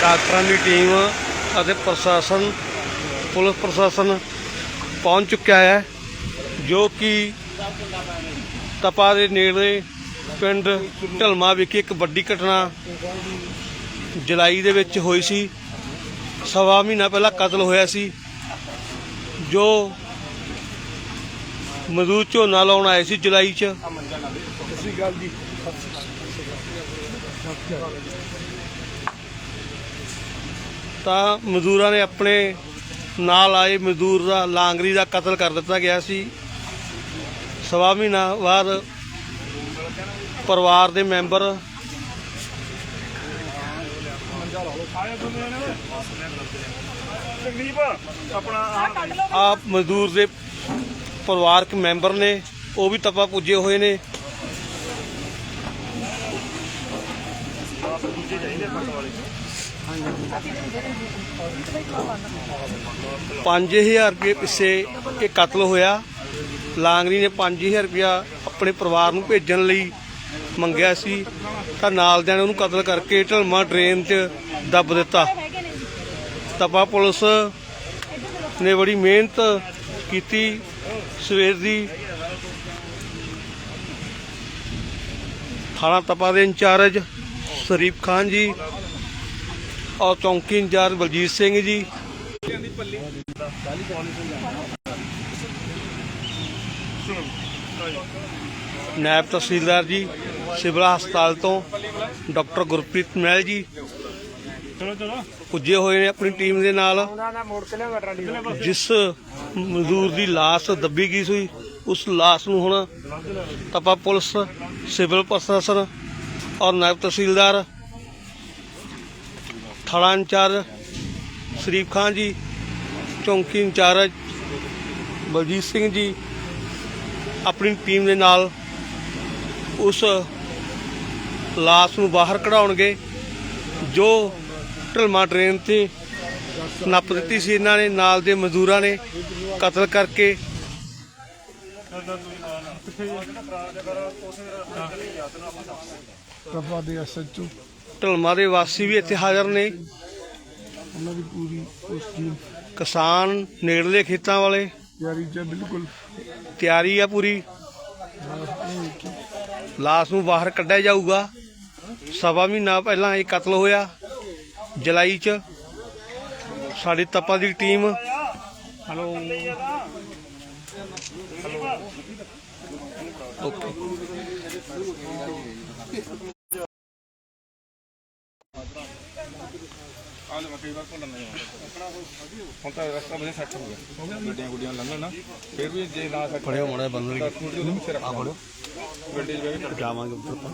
ਡਾਕਟਰਾਂ ਦੀ ਟੀਮ ਅਤੇ ਪ੍ਰਸ਼ਾਸਨ, ਪੁਲਿਸ ਪ੍ਰਸ਼ਾਸਨ ਪਹੁੰਚ ਚੁੱਕਿਆ ਹੈ, ਜੋ ਕਿ ਤਪਾ ਦੇ ਨੇੜੇ ਪਿੰਡ ਢਲਮਾ ਵਿਖੇ ਇੱਕ ਵੱਡੀ ਘਟਨਾ ਜੁਲਾਈ ਦੇ ਵਿੱਚ ਹੋਈ ਸੀ। ਸਵਾ ਮਹੀਨਾ ਪਹਿਲਾਂ ਕਤਲ ਹੋਇਆ ਸੀ, ਜੋ ਮਜ਼ਦੂਰ ਝੋਨਾ ਲਾਉਣ ਆਏ ਸੀ ਜੁਲਾਈ 'ਚ। ਸ੍ਰੀ ਅਕਾਲ ਜੀ। ਤਾਂ ਮਜ਼ਦੂਰਾਂ ਨੇ ਆਪਣੇ ਨਾਲ ਆਏ ਮਜ਼ਦੂਰ ਦਾ, ਲਾਂਗਰੀ ਦਾ ਕਤਲ ਕਰ ਦਿੱਤਾ ਗਿਆ ਸੀ। ਸਵਾ ਮਹੀਨਾ ਬਾਅਦ ਪਰਿਵਾਰ ਦੇ ਮੈਂਬਰ ਆਪ ਮਜ਼ਦੂਰ ਦੇ ਪਰਿਵਾਰਕ ਮੈਂਬਰ ਨੇ, ਉਹ ਵੀ ਤਪਾ ਪੁੱਜੇ ਹੋਏ ਨੇ। ਦੂਜੇ ਚਾਹੀਦੇ ਫਸ ਵਾਲੇ 5000 ਰੁਪਏ ਪਿੱਛੇ ਇਹ ਕਤਲ ਹੋਇਆ। ਲਾਂਗਰੀ ਨੇ 5000 ਰੁਪਇਆ ਆਪਣੇ ਪਰਿਵਾਰ ਨੂੰ ਭੇਜਣ ਲਈ ਮੰਗਿਆ ਸੀ। ਤਾਂ ਨਾਲ ਦਿਆਂ ਨੇ ਉਹਨੂੰ ਕਤਲ ਕਰਕੇ ਢਲਮਾ ਡਰੇਨ 'ਚ ਦੱਬ ਦਿੱਤਾ। ਤਪਾ ਪੁਲਿਸ ਨੇ ਬੜੀ ਮਿਹਨਤ ਕੀਤੀ ਸਵੇਰ ਦੀ। ਥਾਣਾ ਤਪਾ ਦੇ ਇੰਚਾਰਜ ਸ਼ਰੀਫ ਖਾਨ ਜੀ ਔਰ ਚੌਂਕੀ ਇੰਚਾਰਜ ਬਲਜੀਤ ਸਿੰਘ ਜੀ। ਨਾਇਬ ਤਹਿਸੀਲਦਾਰ ਜੀ, ਸਿਵਲ ਹਸਪਤਾਲ ਤੋਂ ਡਾਕਟਰ ਗੁਰਪ੍ਰੀਤ ਮਹਿਲ ਜੀ। ਪੁੱਜੇ ਹੋਏ ਨੇ ਆਪਣੀ ਟੀਮ ਦੇ ਨਾਲ। ਜਿਸ ਮਜ਼ਦੂਰ ਦੀ ਲਾਸ਼ ਦੱਬੀ ਗਈ ਸੀ, ਉਸ ਲਾਸ਼ ਨੂੰ ਹੁਣ ਤਪਾ ਪੁਲਿਸ, ਸਿਵਲ ਪ੍ਰਸ਼ਾਸਨ ਔਰ ਨਾਇਬ ਤਹਿਸੀਲਦਾਰ ਥਾਣਾ ਇੰਚਾਰਜ ਸ਼ਰੀਫ ਖਾਨ ਜੀ ਚੌਂਕੀ ਇੰਚਾਰਜ ਬਲਜੀਤ ਸਿੰਘ ਜੀ ਆਪਣੀ ਟੀਮ ਦੇ ਨਾਲ ਉਸ ਲਾਸ਼ ਨੂੰ ਬਾਹਰ ਕਢਾਉਣਗੇ ਜੋ ਢਲਮਾ ਟ੍ਰੇਨ ਤੇ ਨੱਪ ਦਿੱਤੀ ਸੀ ਇਹਨਾਂ ਨੇ ਨਾਲ ਦੇ ਮਜ਼ਦੂਰਾਂ ਨੇ ਕਤਲ ਕਰਕੇ। ਕਪਾ ਦੇ ਐਸਐਚਓ ਢਲਮਾ ਦੇ ਵਾਸੀ ਵੀ ਇੱਥੇ ਹਾਜ਼ਰ ਨੇ। ਉਹਨਾਂ ਦੀ ਪੂਰੀ ਉਸ ਕਿਸਾਨ ਨੇੜਲੇ ਖੇਤਾਂ ਵਾਲੇ। ਤਿਆਰੀ ਚ ਬਿਲਕੁਲ। ਤਿਆਰੀ ਆ ਪੂਰੀ। ਲਾਸ਼ ਨੂੰ ਬਾਹਰ ਕੱਢਿਆ ਜਾਊਗਾ। ਸਵਾ ਮਹੀਨਾ ਪਹਿਲਾਂ ਇਹ ਕਤਲ ਹੋਇਆ ਜੁਲਾਈ ਚ। ਸਾਡੀ ਤਪਾ ਦੀ ਟੀਮ। ਹਲੋ। ਓਕੇ। ਹੁਣ ਤਾਂ ਰਸਤਾ ਵਧੀਆ ਸੈੱਟ ਹੋ ਗਿਆ। ਗੱਡੀਆਂ ਗੁੱਡੀਆਂ ਲੰਘਣ ਨਾ ਫਿਰ ਵੀ ਜੇ ਨਾ ਸੈੱਟ ਫੜਿਓ ਮੜਾ ਬੰਦ ਦਸ ਮਿੰਟ ਉਹਦੇ ਪਿੱਛੇ ਰੱਖ ਫੜੋ ਗੱਡੀ 'ਚ ਬਹਿ ਕੇ ਜਾਵਾਂਗੇ ਉੱਪਰ ਆਪਾਂ।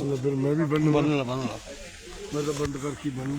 ਉਹ ਫਿਰ ਮੈਂ ਵੀ ਬੰਨ ਬੰਨ ਲਾ ਬੰਨ ਲਾ। ਮੈਂ ਤਾਂ ਬੰਦ ਕਰ ਕੀ ਬੰਨ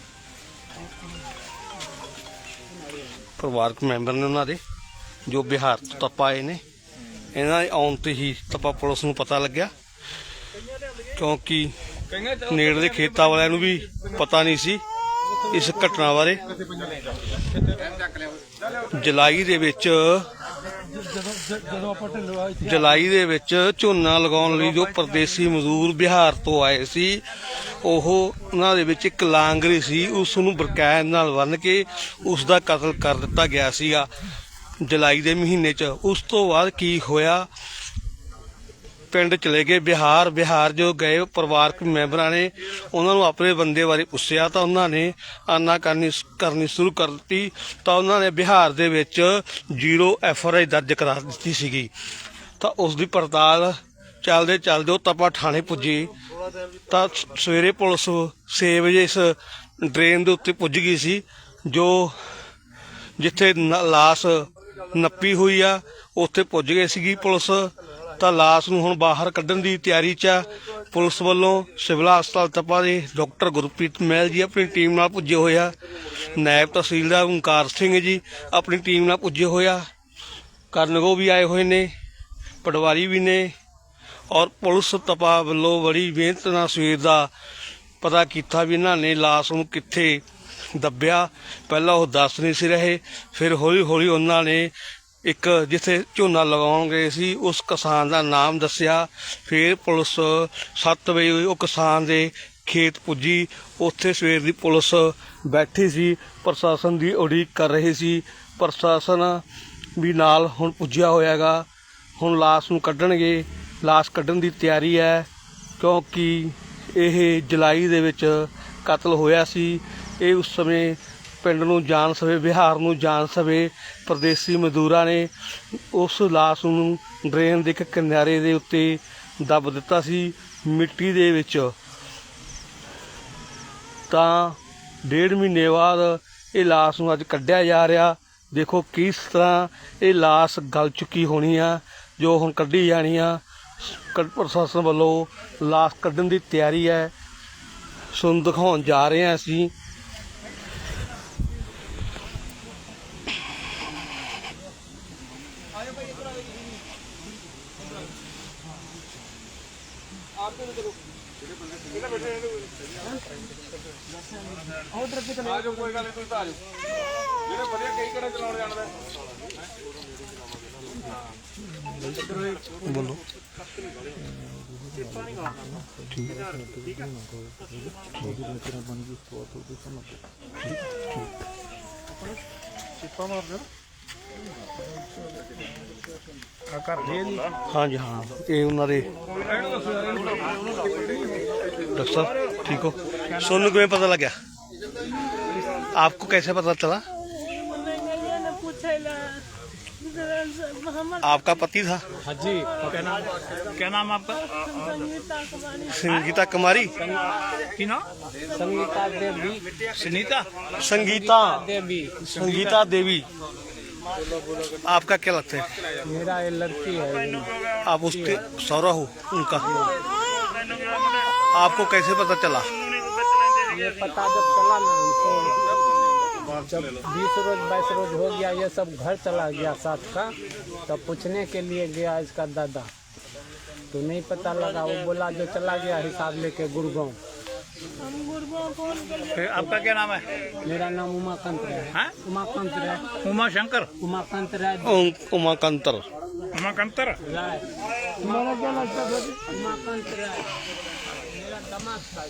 ਪਰਿਵਾਰਕ ਮੈਂਬਰ ਨੇ ਉਹਨਾਂ ਦੇ, ਜੋ ਬਿਹਾਰ ਤੋਂ ਤਪਾ ਆਏ ਨੇ। ਇਹਨਾਂ ਦੇ ਆਉਣ ਤੇ ਹੀ ਤਪਾ ਪੁਲਿਸ ਨੂੰ ਪਤਾ ਲੱਗਿਆ। ਕਿਉਂਕਿ ਨੇੜਲੇ ਖੇਤਾਂ ਵਾਲਿਆਂ ਨੂੰ ਵੀ ਪਤਾ ਨਹੀਂ ਸੀ ਇਸ ਘਟਨਾ ਬਾਰੇ। ਜੁਲਾਈ ਦੇ ਵਿੱਚ ਜੁਲਾਈ ਦੇ ਵਿੱਚ ਝੋਨਾ ਲਗਾਉਣ ਲਈ ਜੋ ਪਰਦੇਸੀ ਮਜ਼ਦੂਰ ਬਿਹਾਰ ਤੋਂ ਆਏ ਸੀ, ਉਹ ਉਹਨਾਂ ਦੇ ਵਿੱਚ ਇੱਕ ਲਾਂਗਰੀ ਸੀ, ਉਸ ਨੂੰ ਬਰਕੈਨ ਨਾਲ ਬੰਨ ਕੇ ਉਸ ਦਾ ਕਤਲ ਕਰ ਦਿੱਤਾ ਗਿਆ ਸੀਗਾ ਜੁਲਾਈ ਦੇ ਮਹੀਨੇ 'ਚ। ਉਸ ਤੋਂ ਬਾਅਦ ਕੀ ਹੋਇਆ? ਪਿੰਡ ਚਲੇ ਗਏ, ਬਿਹਾਰ ਬਿਹਾਰ ਜੋ ਗਏ ਪਰਿਵਾਰਕ ਮੈਂਬਰਾਂ ਨੇ, ਉਹਨਾਂ ਨੂੰ ਆਪਣੇ ਬੰਦੇ ਬਾਰੇ ਪੁੱਛਿਆ ਤਾਂ ਉਹਨਾਂ ਨੇ ਆਨਾ ਕਰਨੀ ਕਰਨੀ ਸ਼ੁਰੂ ਕਰ ਦਿੱਤੀ, ਤਾਂ ਉਹਨਾਂ ਨੇ ਬਿਹਾਰ ਦੇ ਵਿੱਚ ਜ਼ੀਰੋ ਐਫ ਆਈ ਦਰਜ ਕਰਾ ਦਿੱਤੀ ਸੀਗੀ। ਤਾਂ ਉਸ ਦੀ ਪੜਤਾਲ ਚੱਲਦੇ ਚੱਲਦੇ ਉਹ ਤਪਾ ਥਾਣੇ ਪੁੱਜੀ। ਤਾਂ ਸਵੇਰੇ ਪੁਲਿਸ 6 ਵਜੇ ਇਸ ਡਰੇਨ ਦੇ ਉੱਤੇ ਪੁੱਜ ਗਈ ਸੀ, ਜੋ ਜਿੱਥੇ ਲਾਸ਼ ਨੱਪੀ ਹੋਈ ਆ, ਉੱਥੇ ਪੁੱਜ ਗਏ ਸੀਗੀ ਪੁਲਿਸ। ਤਾਂ ਲਾਸ਼ ਨੂੰ ਹੁਣ ਬਾਹਰ ਕੱਢਣ ਦੀ ਤਿਆਰੀ 'ਚ ਆ। ਪੁਲਿਸ ਵੱਲੋਂ ਸਿਵਲ ਹਸਪਤਾਲ ਤਪਾ ਦੇ ਡਾਕਟਰ ਗੁਰਪ੍ਰੀਤ ਮਹਿਲ ਜੀ ਆਪਣੀ ਟੀਮ ਨਾਲ ਪੁੱਜੇ ਹੋਇਆ ਨਾਇਬ ਤਹਿਸੀਲਦਾਰ ਓਂਕਾਰ ਸਿੰਘ ਜੀ ਆਪਣੀ ਟੀਮ ਨਾਲ ਪੁੱਜੇ ਹੋਇਆ ਕਰਨਗੋ ਵੀ ਆਏ ਹੋਏ ਨੇ, ਪਟਵਾਰੀ ਵੀ ਨੇ ਔਰ ਪੁਲਿਸ ਤਪਾ ਵੱਲੋਂ ਬੜੀ ਮਿਹਨਤ ਨਾਲ ਸਵੇਰ ਦਾ ਪਤਾ ਕੀਤਾ ਵੀ ਇਹਨਾਂ ਨੇ ਲਾਸ਼ ਨੂੰ ਕਿੱਥੇ ਦੱਬਿਆ। ਪਹਿਲਾਂ ਉਹ ਦੱਸ ਨਹੀਂ ਸੀ ਰਹੇ, ਫਿਰ ਹੌਲੀ ਹੌਲੀ ਉਹਨਾਂ ਨੇ ਇੱਕ ਜਿੱਥੇ ਝੋਨਾ ਲਗਾਉਣ ਗਏ ਸੀ, ਉਸ ਕਿਸਾਨ ਦਾ ਨਾਮ ਦੱਸਿਆ। ਫਿਰ ਪੁਲਿਸ 7 ਵਜੇ ਉਹ ਕਿਸਾਨ ਦੇ ਖੇਤ ਪੁੱਜੀ। ਉੱਥੇ ਸਵੇਰ ਦੀ ਪੁਲਿਸ ਬੈਠੀ ਸੀ, ਪ੍ਰਸ਼ਾਸਨ ਦੀ ਉਡੀਕ ਕਰ ਰਹੀ ਸੀ। ਪ੍ਰਸ਼ਾਸਨ ਵੀ ਨਾਲ ਹੁਣ ਪੁੱਜਿਆ ਹੋਇਆਗਾ। ਹੁਣ ਲਾਸ਼ ਨੂੰ ਕੱਢਣਗੇ। ਲਾਸ਼ ਕੱਢਣ ਦੀ ਤਿਆਰੀ ਹੈ, ਕਿਉਂਕਿ ਇਹ ਜੁਲਾਈ ਦੇ ਵਿੱਚ ਕਤਲ ਹੋਇਆ ਸੀ। ਇਹ ਉਸ ਸਮੇਂ ਪਿੰਡ ਨੂੰ ਜਾਣ ਸਵੇ ਬਿਹਾਰ ਨੂੰ ਜਾਣ ਸਵੇ ਪਰਦੇਸੀ ਮਜ਼ਦੂਰਾਂ ਨੇ ਉਸ ਲਾਸ਼ ਨੂੰ ਡਰੇਨ ਦੇ ਇੱਕ ਕਿਨਾਰੇ ਦੇ ਉੱਤੇ ਦੱਬ ਦਿੱਤਾ ਸੀ, ਮਿੱਟੀ ਦੇ ਵਿੱਚ। ਤਾਂ ਡੇਢ ਮਹੀਨੇ ਬਾਅਦ ਇਹ ਲਾਸ਼ ਨੂੰ ਅੱਜ ਕੱਢਿਆ ਜਾ ਰਿਹਾ। ਦੇਖੋ ਕਿਸ ਤਰ੍ਹਾਂ ਇਹ ਲਾਸ਼ ਗਲ ਚੁੱਕੀ ਹੋਣੀ ਆ, ਜੋ ਹੁਣ ਕੱਢੀ ਜਾਣੀ ਆ। ਕ- ਪ੍ਰਸ਼ਾਸਨ ਵੱਲੋਂ ਲਾਸ਼ ਕੱਢਣ ਦੀ ਤਿਆਰੀ ਹੈ। ਤੁਹਾਨੂੰ ਦਿਖਾਉਣ ਜਾ ਰਹੇ ਹਾਂ ਅਸੀਂ। ਆ ਜਾਓ ਕੋਈ ਗੱਲ ਨਹੀਂ ਤੁਸੀਂ ਤਾਂ ਆ ਜਾਓ ਜਿਹੜੇ ਵਧੀਆ ਕਈ ਕਿਹੜੇ ਚਲਾਉਣ ਜਾਣਦਾ ਬੋਲੋ ਹਾਂਜੀ ਹਾਂ ਇਹ ਉਹਨਾਂ ਦੇ डॉक्टर साहब ठीक हो सोनू को पता लग गया आपको कैसे पता चला आपका पति था हाँ जी क्या नाम क्या नाम आपका संगीता कुमारी की नाम ਸੰਗੀਤਾ ਦੇਵੀ सुनीता संगीता देवी संगीता देवी आपका क्या लगता है? मेरा ये लड़की है। आप उसके सौरा हो उनका? आपको कैसे पता चला? ये पता जब चला ना हमको जब बीस रोज बाईस रोज हो गया ये सब घर चला गया साथ का तब पूछने के लिए गया इसका दादा। तो नहीं पता लगा वो बोला जो चला गया हिसाब लेके गुड़गांव। आपका क्या नाम है मेरा नाम उमाकांत राय हाँ? उमाकांत राय उमा शंकर उमाकांत राय उम- उमाकांतर उमाकंतर राय मेरा क्या लगता है उमाकांत राय मेरा दामाद था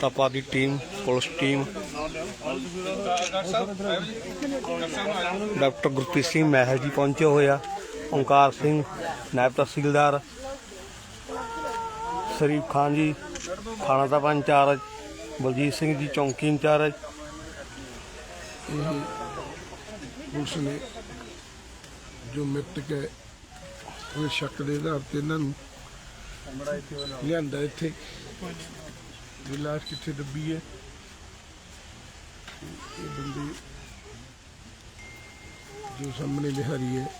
ਤਪਾ ਦੀ team, police team. Doctor Gurpreet Singh Mahal ji ਪਹੁੰਚੇ ਹੋਇਆ ਓਮਕਾਰ ਸਿੰਘ, ਨਾਇਬ ਤਹਿਸੀਲਦਾਰ। ਸ਼ਰੀਫ ਖਾਨ ਜੀ, ਥਾਣਾ ਦਾ ਇੰਚਾਰਜ। ਬਲਜੀਤ ਸਿੰਘ ਜੀ, ਚੌਂਕੀ ਇੰਚਾਰਜ। ਪੁਲਿਸ ਨੇ ਜੋ ਮਿਤਕ ਹੈ ਉਹ ਸ਼ੱਕ ਦੇ ਆਧਾਰ ਤੇ ਇਹਨਾਂ ਨੂੰ ਲਿਆਂਦਾ ਇੱਥੇ। ਵੀ ਲਾਸ਼ ਕਿੱਥੇ ਦੱਬੀ ਹੈ? ਇਹ ਬੰਦੇ ਜੋ ਸਾਹਮਣੇ ਬਿਹਾਰੀ ਹੈ।